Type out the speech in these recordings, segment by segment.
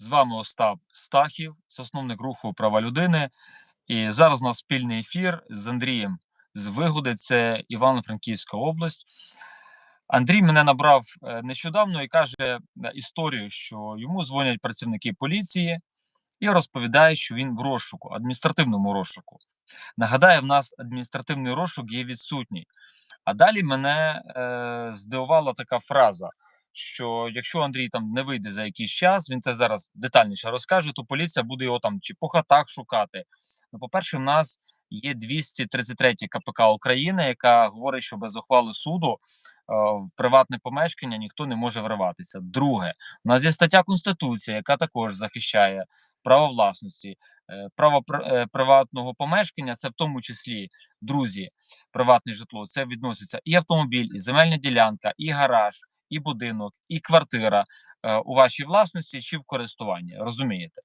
З вами Остап Стахів, засновник руху права людини. І зараз у нас спільний ефір з Андрієм з Вигоди, це Івано-Франківська область. Андрій мене набрав е, нещодавно і каже е, історію, що йому дзвонять працівники поліції і розповідає, що він в розшуку, адміністративному розшуку. Нагадаю, в нас адміністративний розшук є відсутній. А далі мене е, здивувала така фраза, що якщо Андрій там не вийде за якийсь час, він це зараз детальніше розкаже, то поліція буде його там чи по хатах шукати. Ну, по-перше, в нас є 233 КПК України, яка говорить, що без ухвали суду е, в приватне помешкання ніхто не може вриватися. Друге, у нас є стаття Конституції, яка також захищає право власності, е, право пр- е, приватного помешкання, це в тому числі друзі, приватне житло. Це відноситься і автомобіль, і земельна ділянка, і гараж, і будинок, і квартира е, у вашій власності чи в користуванні. Розумієте?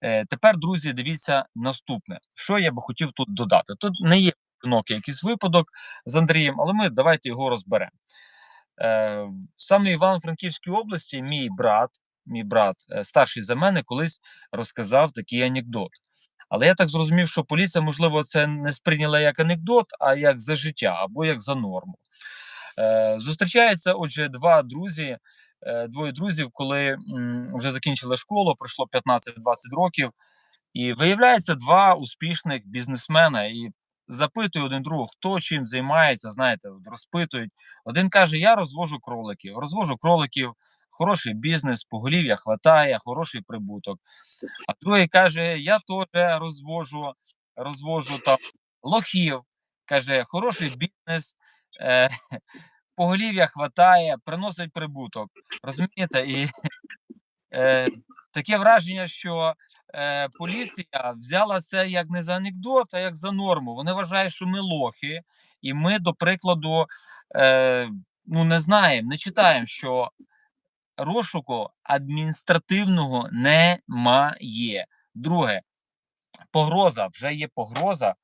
Е, тепер, друзі, дивіться наступне. Що я би хотів тут додати? Тут не є одинокий якийсь випадок з Андрієм, але ми давайте його розберемо. Е, саме в Івано-Франківській області мій брат, мій брат, старший за мене, колись розказав такий анекдот. Але я так зрозумів, що поліція, можливо, це не сприйняла як анекдот, а як за життя або як за норму. Е, зустрічаються, отже, два друзі, е, двоє друзів, коли вже закінчили школу, пройшло 15-20 років, і виявляється два успішних бізнесмена і запитують один другого, хто чим займається, знаєте, розпитують. Один каже: Я розвожу кроликів, розвожу кроликів, хороший бізнес, поголів'я хватає, хороший прибуток. А другий каже: Я теж розвожу, розвожу там лохів. Каже, хороший бізнес, е, поголів'я хватає, приносить прибуток. Розумієте? І е, таке враження, що е, поліція взяла це як не за анекдот, а як за норму. Вони вважають, що ми лохи, і ми, до прикладу, е, ну не знаємо, не читаємо, що розшуку адміністративного немає. Друге, погроза вже є погроза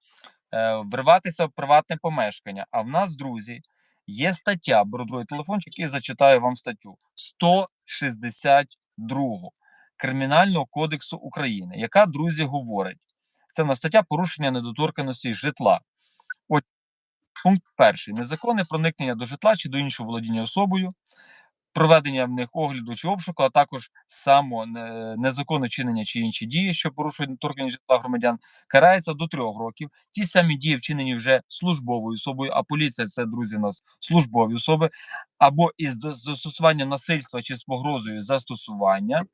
е, вриватися в приватне помешкання. А в нас, друзі, є стаття, беру другий телефончик і зачитаю вам статтю. 162 Кримінального кодексу України, яка, друзі, говорить, це в нас стаття порушення недоторканості житла. От пункт перший: незаконне проникнення до житла чи до іншого володіння особою, проведення в них огляду чи обшуку, а також само незаконне чинення чи інші дії, що порушують недоторканість житла громадян, карається до трьох років. Ті самі дії вчинені вже службовою особою, а поліція це друзі нас службові особи, або із зас- застосуванням насильства чи з погрозою застосування.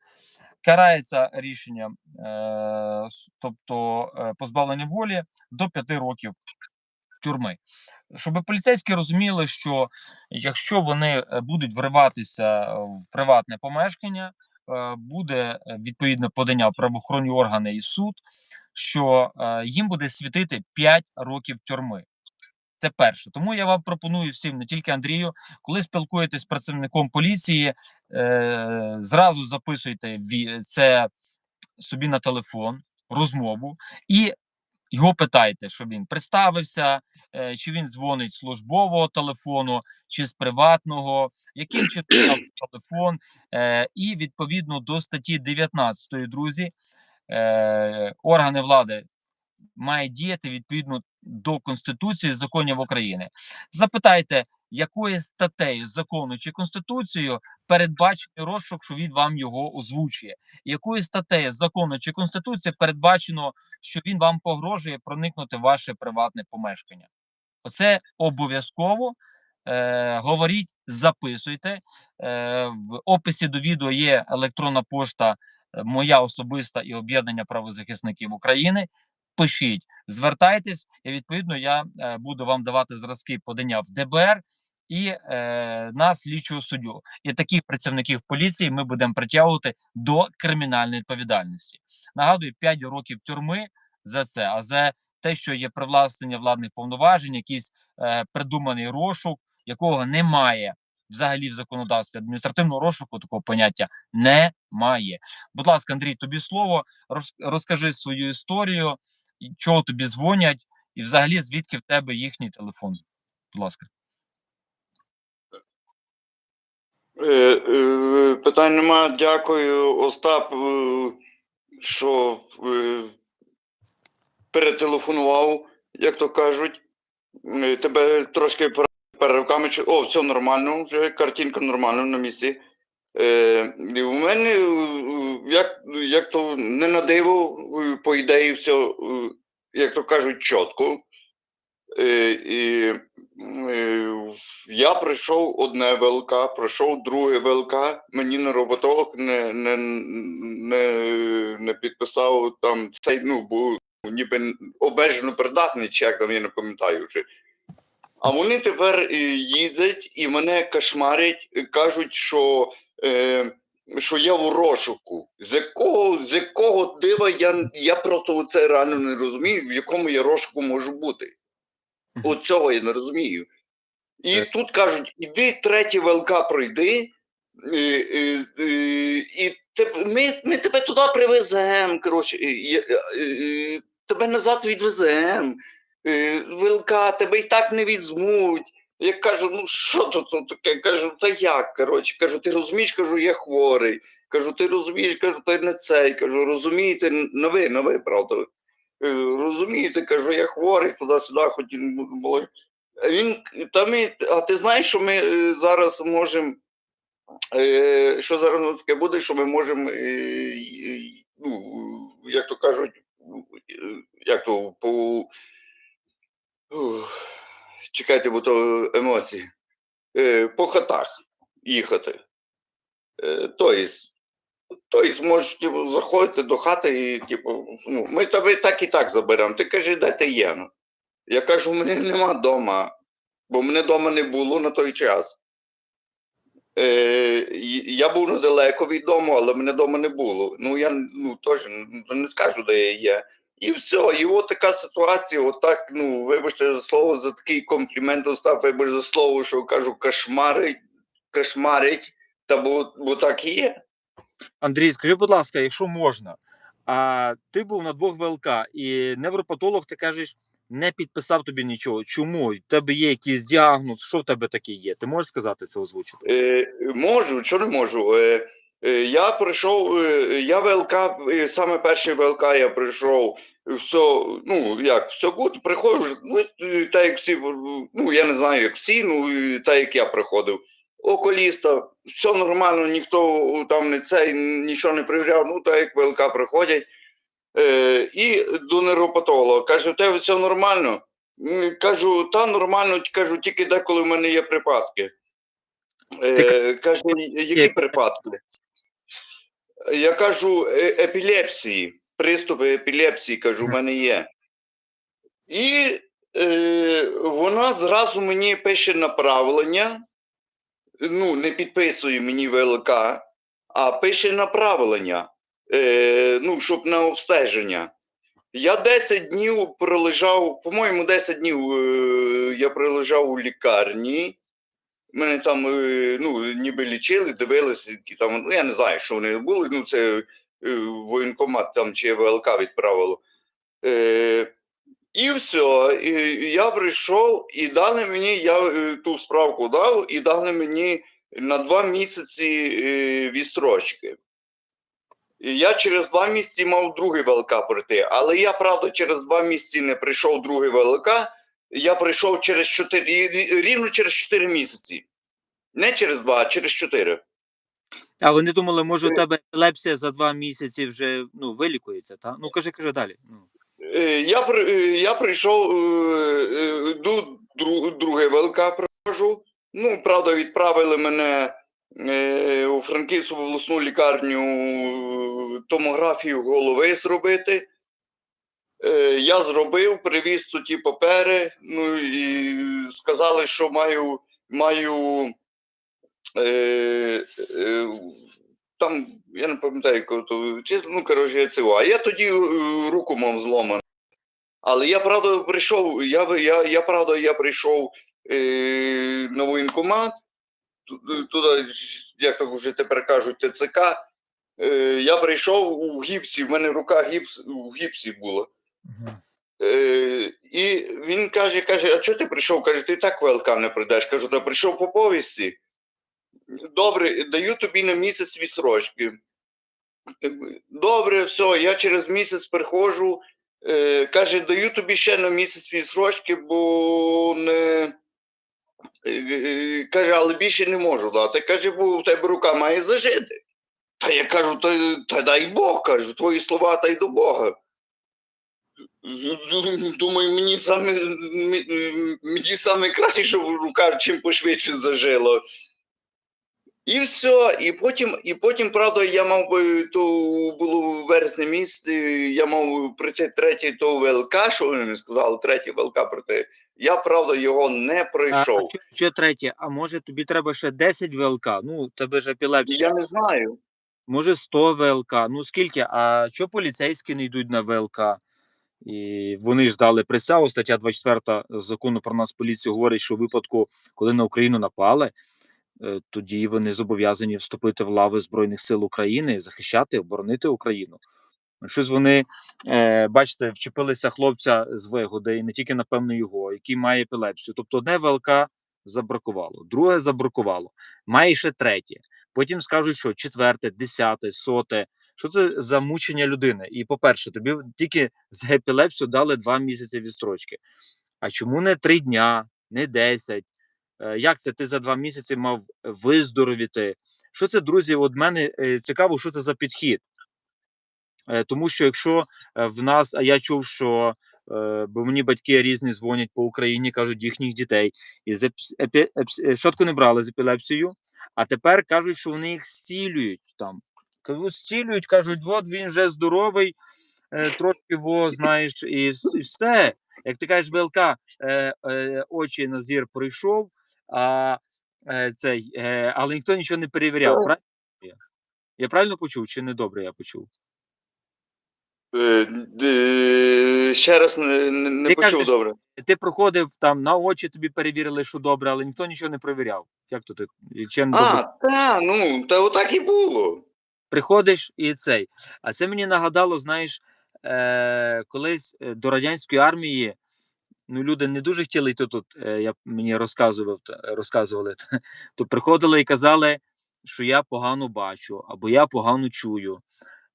Карається рішенням, е, тобто е, позбавлення волі до п'яти років тюрми. Щоб поліцейські розуміли, що якщо вони е, будуть вриватися е, в приватне помешкання, е, буде відповідне подання в правоохоронні органи і суд, що їм буде світити 5 років тюрми. Це перше. Тому я вам пропоную всім, не тільки Андрію, коли спілкуєтесь з працівником поліції, зразу записуйте це собі на телефон, розмову, і його питайте, щоб він представився, е, чи він дзвонить з службового телефону, чи з приватного, яким читав телефон, е, і відповідно до статті 19, друзі, е, органи влади мають діяти відповідно до Конституції законів України. Запитайте, якою статтею закону чи конституцією передбачений розшук, що він вам його озвучує, якою статтею закону чи конституції передбачено, що він вам погрожує проникнути в ваше приватне помешкання. Оце обов'язково. Е, говоріть, записуйте. Е, в описі до відео є електронна пошта, е, моя особиста і об'єднання правозахисників України. Пишіть, звертайтесь, і відповідно я е, буду вам давати зразки подання в ДБР і е, на слідчого суддю. І таких працівників поліції ми будемо притягувати до кримінальної відповідальності. Нагадую, 5 років тюрми за це, а за те, що є привласнення владних повноважень, якийсь е, придуманий розшук, якого немає взагалі в законодавстві адміністративного розшуку, такого поняття немає. Будь ласка, Андрій, тобі слово. Розкажи свою історію, чого тобі дзвонять, і взагалі звідки в тебе їхній телефон. Будь ласка. Е, е, питань нема. Дякую, Остап, е, що е, перетелефонував, як то кажуть. Е, Тебе трошки пер- переривками. О, все нормально, вже картинка нормальна на місці. Е, у мене, е, як, як то не на диво, е, по ідеї, все, е, як то кажуть, чітко. Е, е, я пройшов одне ВЛК, пройшов друге ВЛК, мені на роботолог не, не, не, не підписав там цей, ну, був ніби обмежено придатний, чи як там я не пам'ятаю вже. А вони тепер е, їздять і мене кошмарять, е, кажуть, що, е, що я в розшуку. З якого, з якого дива я, я просто це реально не розумію, в якому я розшуку можу бути. Мгм. От цього я не розумію. І Е. тут кажуть: іди третій ВЛК пройди, і, і, і, і те- ми, ми тебе туди привеземо. Коротше, і- і- і- тебе назад відвеземо. Е, ВЛК тебе і так не візьмуть. Я кажу, ну що тут таке? Кажу, та як? Коротше, кажу, ти розумієш, кажу, я хворий. Кажу, ти розумієш, кажу, ти не цей. Кажу, розумієте, на ви, на ви, правда. Е, Розумієте, кажу, я хворий туди-сюди, хоч і було. Він та а ти знаєш, що ми е, зараз можемо, е, що зараз таке буде, що ми можемо, ну, як то кажуть, як то по. Чекайте, бо то емоції. По хатах їхати. Тобто, тобто, можеш типу, заходити до хати і, типу, ну, ми тебе так і так заберемо. Ти кажи, де ти є. ну. Я кажу, у мене нема вдома, бо мене вдома не було на той час. Е, я був недалеко від дому, але мене вдома не було. Ну, я ну, теж ну, не скажу, де я є. І все, і от така ситуація, отак, ну, вибачте за слово, за такий комплімент достав, вибач за слово, що кажу, кошмарить, кошмарить, та бо, бо так і є. Андрій, скажи, будь ласка, якщо можна, а ти був на двох ВЛК, і невропатолог, ти кажеш, не підписав тобі нічого. Чому? В тебе є якийсь діагноз, що в тебе таке є? Ти можеш сказати це озвучити? Е, можу, що не можу. Е, е, я прийшов, е, я ВЛК, е, саме перший ВЛК я прийшов, все, ну як, все гуд, приходжу, ну, так як всі, ну я не знаю, як всі, ну так як я приходив. Околіста, все нормально, ніхто там не цей, нічого не перевіряв, ну так як ВЛК приходять. Е, і до нейропатолога. Каже, у тебе все нормально? Кажу, та нормально, кажу, тільки деколи в мене є припадки. Е, каже, які припадки? Я кажу, «Е- епілепсії, приступи епілепсії, кажу, в мене є. І е, вона зразу мені пише направлення, ну, не підписує мені ВЛК, а пише направлення, е, ну, щоб на обстеження. Я 10 днів пролежав, по-моєму, 10 днів е, я пролежав у лікарні. Мене там е, ну, ніби лічили, дивилися, які там, ну я не знаю, що вони були. Ну, це е, воєнкомат там чи ВЛК відправило. Е, і все. І я прийшов і дали мені, я е, ту справку дав, і дали мені на два місяці е, відстрочки. І Я через два місяці мав другий ВЛК пройти, але я, правда, через два місяці не прийшов другий ВЛК, я прийшов через 4, рівно через 4 місяці. Не через два, а через 4. А вони думали, може, у Е. тебе епілепсія за два місяці вже ну, вилікується, та? Ну кажи, кажи далі. Ну. Е, Я, е, я прийшов е, до дру- друге ВЛК проходжу. Ну, правда, відправили мене у Франківську обласну лікарню томографію голови зробити. Я зробив, привіз ті папери, ну і сказали, що маю, маю е, е, там, я не пам'ятаю, ну, коротше, цього. А я тоді руку мав зломану. Але я правда прийшов, я, я, я правда, я прийшов е, на воєнкомат, туди, як так вже тепер кажуть, ТЦК. Е, я прийшов у гіпсі, в мене рука гіпс, у гіпсі була. Е, і він каже, каже, а чого ти прийшов? Каже, ти так ВЛК не прийдеш. Кажу, та прийшов по повісті. Добре, даю тобі на місяць відсрочки. Добре, все, я через місяць приходжу. Е, каже, даю тобі ще на місяць відсрочки, бо не. е, е, Каже, але більше не можу дати. Каже, бо в тебе рука має зажити. Та я кажу, та, та дай Бог, кажу, твої слова та й до Бога. Думаю, мені саме мені саме краще, щоб рука чим пошвидше зажила. І все. І потім, і потім, правда, я мав би то було в вересні місяці, я мав прийти третій то ВЛК, що вони мені сказали, третій ВЛК пройти. Я, правда, його не пройшов. а що, що третє? А може тобі треба ще 10 ВЛК? Ну, тебе ж епілепсія. Я не знаю. Може 100 ВЛК. Ну скільки? А що поліцейські не йдуть на ВЛК? І вони ж дали присягу. Стаття 24 закону про нас поліцію говорить, що в випадку, коли на Україну напали, тоді вони зобов'язані вступити в лави Збройних сил України, захищати, оборонити Україну. Ну, Щось вони, е, бачите, вчепилися хлопця з вигоди, і не тільки, напевно, його, який має епілепсію. Тобто одне ВЛК забракувало, друге забракувало, має ще третє. Потім скажуть, що четверте, десяте, соте. Що це за мучення людини? І по-перше, тобі тільки з епілепсію дали два місяці відстрочки. А чому не три дня, не десять? Е, Як це ти за два місяці мав виздоровіти? Що це, друзі? От мене е, цікаво, що це за підхід. Е, Тому що якщо в нас, а я чув, що бо мені батьки різні дзвонять по Україні, кажуть їхніх дітей, і з епі- щотку не брали з епілепсією, а тепер кажуть, що вони їх зцілюють там. Кажуть, зцілюють, кажуть, от він вже здоровий, трошки во, знаєш, і, все. Як ти кажеш, ВЛК, очі на зір пройшов, а е, цей, е, але ніхто нічого не перевіряв. Правильно? я? Правильно почув чи не добре я почув? Е, ще раз не, не, Ти почув кажеш, добре. Ти проходив там на очі, тобі перевірили, що добре, але ніхто нічого не перевіряв. Як то ти? Чим А, та, ну, та отак і було. Приходиш і цей. А це мені нагадало, знаєш, е, колись до радянської армії ну, люди не дуже хотіли йти тут. Е, я мені розказував, розказували, то приходили і казали, що я погано бачу або я погано чую.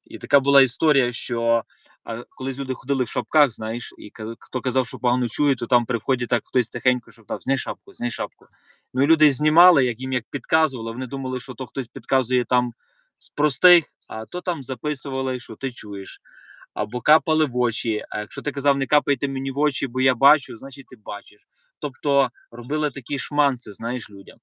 І така була історія, що а, колись люди ходили в шапках, знаєш, і хто казав, що погано чує, то там при вході так хтось тихенько шептав, зняй шапку, зняй шапку. Ну і люди знімали, як їм як підказували. Вони думали, що то хтось підказує там з простих, а то там записували, що ти чуєш. Або капали в очі. А якщо ти казав, не капайте мені в очі, бо я бачу, значить ти бачиш. Тобто робили такі шманси, знаєш, людям.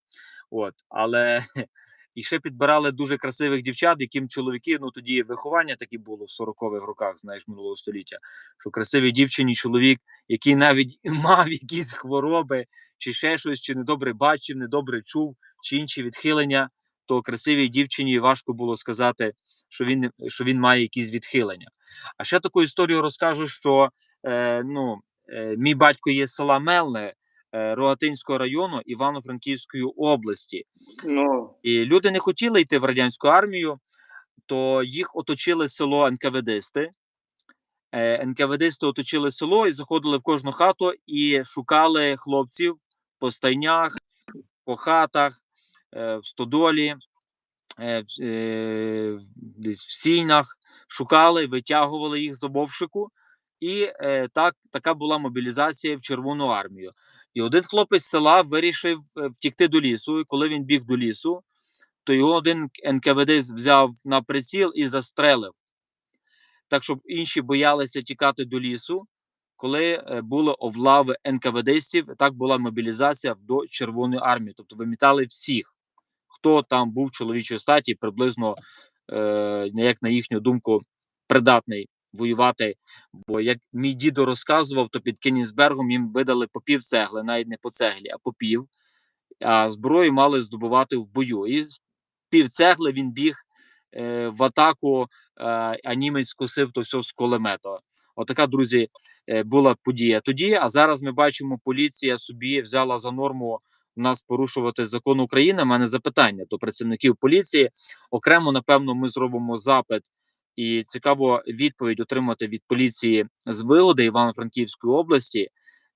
От, але і ще підбирали дуже красивих дівчат, яким чоловіки, ну тоді виховання таке було в 40-х роках, знаєш, минулого століття. Що красивій дівчині чоловік, який навіть мав якісь хвороби, чи ще щось, чи недобре бачив, недобре чув, чи інші відхилення, то красивій дівчині важко було сказати, що він, що він має якісь відхилення. А ще таку історію розкажу, що е, ну, е, мій батько є з села Мелне е, Рогатинського району Івано-Франківської області. Ну, І люди не хотіли йти в радянську армію, то їх оточили село НКВДисти. Е, НКВДисти оточили село і заходили в кожну хату і шукали хлопців по стайнях, по хатах, е, в стодолі, е, в, е, десь в сінях. Шукали, витягували їх з обовшику. І е, так, така була мобілізація в Червону армію. І один хлопець з села вирішив е, втікти до лісу. І коли він біг до лісу, то його один НКВД взяв на приціл і застрелив. Так, щоб інші боялися тікати до лісу, коли е, були облави НКВДстів, так була мобілізація до Червоної армії. Тобто вимітали всіх, хто там був чоловічої статі, приблизно, як на їхню думку, придатний воювати. Бо як мій дідо розказував, то під Кенігсбергом їм видали по пів цегли, навіть не по цеглі, а по пів. А зброю мали здобувати в бою. І з пів цегли він біг е, в атаку, е, а німець скосив то все з кулемета. Отака, друзі, е, була подія тоді. А зараз ми бачимо, поліція собі взяла за норму нас порушувати закон України. У мене запитання до працівників поліції. Окремо, напевно, ми зробимо запит. І цікаво відповідь отримати від поліції з вигоди Івано-Франківської області,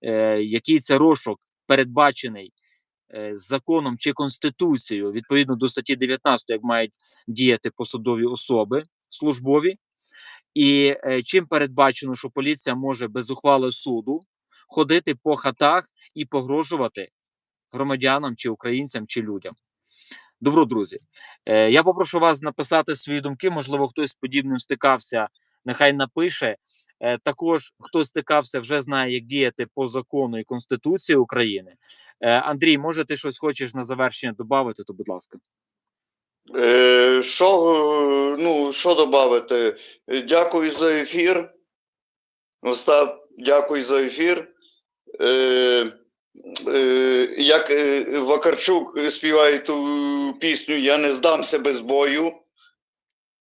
е, який це розшук передбачений е, законом чи конституцією відповідно до статті 19, як мають діяти посадові особи службові, і е, чим передбачено, що поліція може без ухвали суду ходити по хатах і погрожувати громадянам чи українцям чи людям. Добро, друзі. Е, я попрошу вас написати свої думки. Можливо, хтось з подібним стикався, нехай напише. Е, також хто стикався, вже знає, як діяти по закону і Конституції України. Е, Андрій, може, ти щось хочеш на завершення додати, то будь ласка. Що, ну, додати? Дякую за ефір. Остап, дякую за ефір. Як е, Вакарчук співає ту пісню Я не здамся без бою.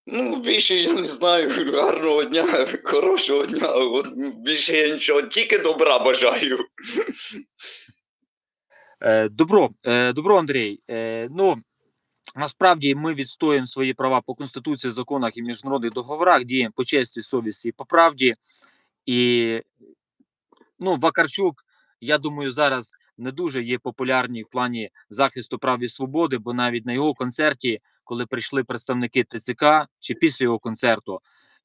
Ну, більше я не знаю. Гарного дня, хорошого дня. Більше я нічого, тільки добра бажаю. Е, добро, е, добро, Андрій. Е, ну насправді ми відстоюємо свої права по конституції, законах і міжнародних договорах, діємо по честі, совісті і по правді. І ну, Вакарчук, я думаю, зараз не дуже є популярний в плані захисту прав і свободи, бо навіть на його концерті, коли прийшли представники ТЦК чи після його концерту,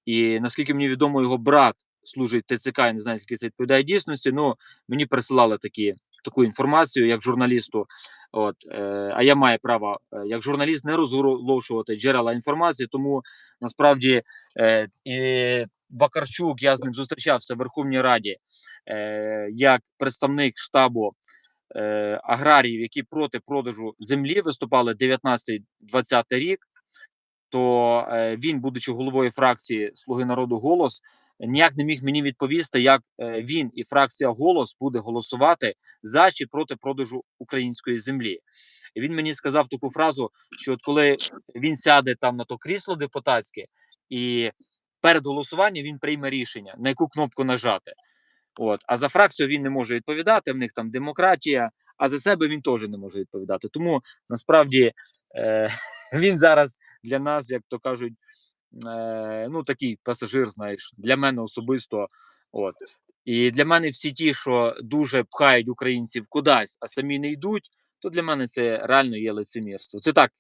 і наскільки мені відомо, його брат служить ТЦК, я не знаю, скільки це відповідає дійсності. Ну мені присилали такі таку інформацію як журналісту. От е, а я маю право е, як журналіст не розголошувати джерела інформації, тому насправді е, і Вакарчук, я з ним зустрічався в Верховній Раді як представник штабу е, аграріїв, які проти продажу землі виступали 19-20 рік. То е, він, будучи головою фракції Слуги народу голос, ніяк не міг мені відповісти, як е, він і фракція голос буде голосувати за чи проти продажу української землі. Він мені сказав таку фразу: що от коли він сяде там на то крісло депутатське, і перед голосуванням він прийме рішення, на яку кнопку нажати. От, а за фракцію він не може відповідати. В них там демократія, а за себе він теж не може відповідати. Тому насправді е, він зараз для нас, як то кажуть, е, ну такий пасажир, знаєш, для мене особисто. От. І для мене всі ті, що дуже пхають українців кудись, а самі не йдуть, то для мене це реально є лицемірство. Це так,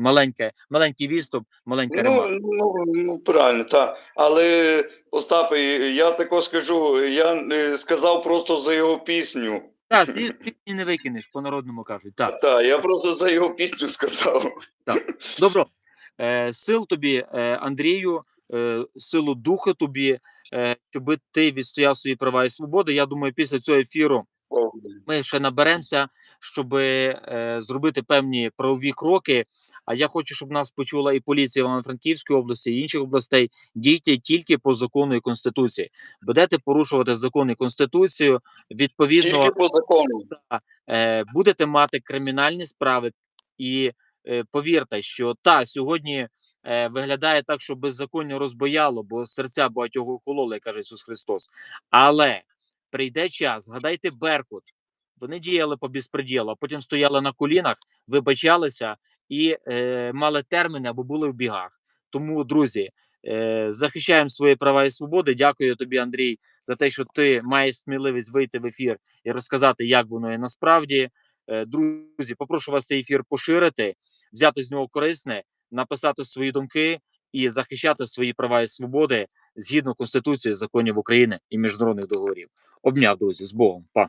маленьке, маленький відступ, маленька Ну, ремарка. ну, ну правильно, так. Але, Остапе, я також скажу, я е, сказав просто за його пісню. Так, ти, ти не викинеш, по-народному кажуть. Так. Так, я просто за його пісню сказав. Добро. Е, сил тобі, е, Андрію, е, силу духа тобі, е, щоб ти відстояв свої права і свободи. Я думаю, після цього ефіру ми ще наберемося, щоб е, зробити певні правові кроки. А я хочу, щоб нас почула і поліція Івано-Франківської області, і інших областей. Дійте тільки по закону і конституції. Будете порушувати закон і конституцію. Відповідно, Тільки по закону. е, будете мати кримінальні справи. І е, повірте, що та сьогодні е, виглядає так, що беззаконня розбояло, бо серця багатьох охололи, як каже Ісус Христос. Але прийде час, згадайте Беркут. Вони діяли по безпреділу, а потім стояли на колінах, вибачалися і е, мали терміни або були в бігах. Тому, друзі, е, захищаємо свої права і свободи. Дякую тобі, Андрій, за те, що ти маєш сміливість вийти в ефір і розказати, як воно є насправді. Е, Друзі, попрошу вас цей ефір поширити, взяти з нього корисне, написати свої думки і захищати свої права і свободи згідно Конституції, законів України і міжнародних договорів. Обняв, друзі, з Богом. Па.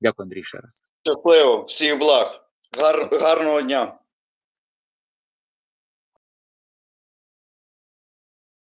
Дякую, Андрій, ще раз. Щасливо, всіх благ. Гар, гарного дня.